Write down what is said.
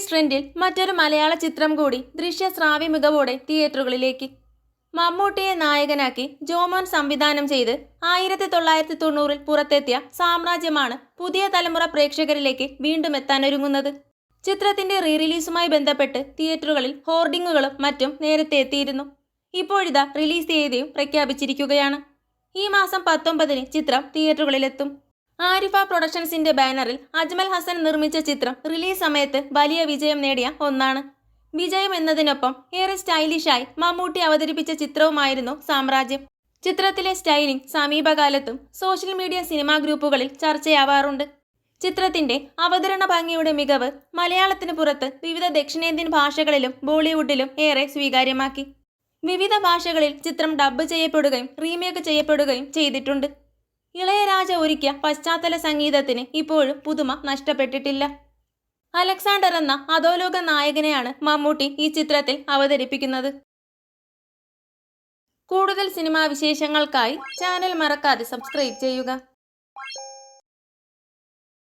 Release ട്രെൻഡിൽ മറ്റൊരു മലയാള ചിത്രം കൂടി ദൃശ്യ ശ്രാവ്യ മികവോടെ തിയേറ്ററുകളിലേക്ക്. മമ്മൂട്ടിയെ നായകനാക്കി ജോമോൻ സംവിധാനം ചെയ്ത് ആയിരത്തി തൊള്ളായിരത്തി തൊണ്ണൂറിൽ പുറത്തെത്തിയ സാമ്രാജ്യമാണ് പുതിയ തലമുറ പ്രേക്ഷകരിലേക്ക് വീണ്ടും എത്താനൊരുങ്ങുന്നത് ചിത്രത്തിന്റെ റീ റിലീസുമായി ബന്ധപ്പെട്ട് തിയേറ്ററുകളിൽ ഹോർഡിങ്ങുകളും മറ്റും നേരത്തെ എത്തിയിരുന്നു. ഇപ്പോഴിതാ റിലീസ് തീയതിയും പ്രഖ്യാപിച്ചിരിക്കുകയാണ്. ഈ മാസം പത്തൊമ്പതിന് ചിത്രം തിയേറ്ററുകളിലെത്തും. ആരിഫ പ്രൊഡക്ഷൻസിന്റെ ബാനറിൽ അജ്മൽ ഹസൻ നിർമ്മിച്ച ചിത്രം റിലീസ് സമയത്ത് വലിയ വിജയം നേടിയ ഒന്നാണ്. വിജയം എന്നതിനൊപ്പം ഏറെ സ്റ്റൈലിഷായി മമ്മൂട്ടി അവതരിപ്പിച്ച ചിത്രവുമായിരുന്നു സാമ്രാജ്യം. ചിത്രത്തിലെ സ്റ്റൈലിംഗ് സമീപകാലത്തും സോഷ്യൽ മീഡിയ സിനിമാ ഗ്രൂപ്പുകളിൽ ചർച്ചയാവാറുണ്ട്. ചിത്രത്തിന്റെ അവതരണ ഭംഗിയുടെ മികവ് മലയാളത്തിന് പുറത്ത് വിവിധ ദക്ഷിണേന്ത്യൻ ഭാഷകളിലും ബോളിവുഡിലും ഏറെ സ്വീകാര്യമാക്കി. വിവിധ ഭാഷകളിൽ ചിത്രം ഡബ്ബ് ചെയ്യപ്പെടുകയും റീമേക്ക് ചെയ്യപ്പെടുകയും ചെയ്തിട്ടുണ്ട്. ഇളയരാജ ഒരുക്കിയ പശ്ചാത്തല സംഗീതത്തിന് ഇപ്പോഴും പുതുമ നഷ്ടപ്പെട്ടിട്ടില്ല. അലക്സാണ്ടർ എന്ന അധോലോക നായകനെയാണ് മമ്മൂട്ടി ഈ ചിത്രത്തിൽ അവതരിപ്പിക്കുന്നത്. കൂടുതൽ സിനിമാ വിശേഷങ്ങൾക്കായി ചാനൽ മറക്കാതെ സബ്സ്ക്രൈബ് ചെയ്യുക.